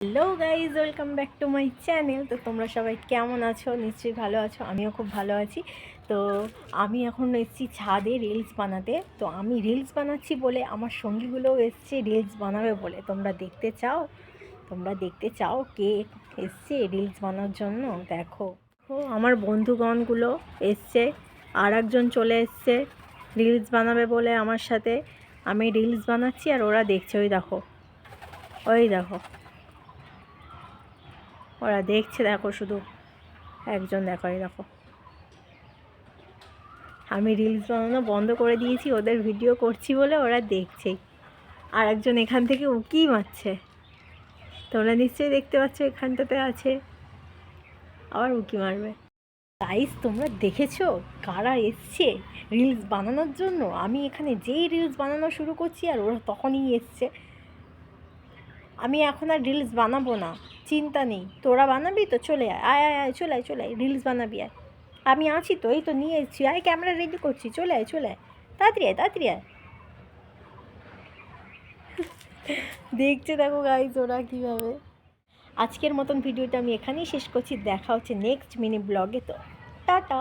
Hello guys welcome back to my channel তো তোমরা সবাই কেমন আছো? নিশ্চয়ই ভালো আছো, আমিও খুব ভালো আছি। তো আমি এখন এসেছি ছাদে রিলস বানাতে। তো আমি রিলস বানাচ্ছি বলে আমার সঙ্গীগুলোও এসছে রিলস বানাবে বলে। তোমরা দেখতে চাও? তোমরা দেখতে চাও কে এসছে রিলস বানানোর জন্য? দেখো। ও আমার বন্ধুগণগুলো এসছে। আর একজন চলে এসছে রিলস বানাবে বলে আমার সাথে। আমি রিলস বানাচ্ছি আর ওরা দেখছে, ওই দেখো। ওই দেখো। ওরা দেখছে, দেখো শুধু একজন দেখো এই দেখো। আমি রিলস বানানো বন্ধ করে দিয়েছি, ওদের ভিডিও করছি বলে ওরা দেখছেই আর একজন এখান থেকে উকি মারছে। তোমরা নিশ্চয়ই দেখতে পাচ্ছ এখানটাতে আছে। আবার উকি মারবে। গাইস তোমরা দেখেছ কারা এসছে রিলস বানানোর জন্য? আমি এখানে যেই রিলস বানানো শুরু করছি আর ওরা তখনই এসছে। আমি এখন আর রিলস বানাবো না। চিন্তা নেই। তোরা বানাবি তো চলে আয়। আয় আয় আয়, চলে আয় চলে আয়। রিলস বানাবি, আয়। আমি আছি তো, এই তো নিয়ে এসেছি। আয় ক্যামেরা রেডি করছি। চলে আয় চলে আয়। তাড়াতাড়ি আয় তাড়াতাড়ি আয়। দেখছে দেখো গাইজ ওরা কীভাবে। আজকের মতন ভিডিওটা আমি এখানেই শেষ করছি। দেখা হচ্ছে নেক্সট মিনি ব্লগে তো। টাটা।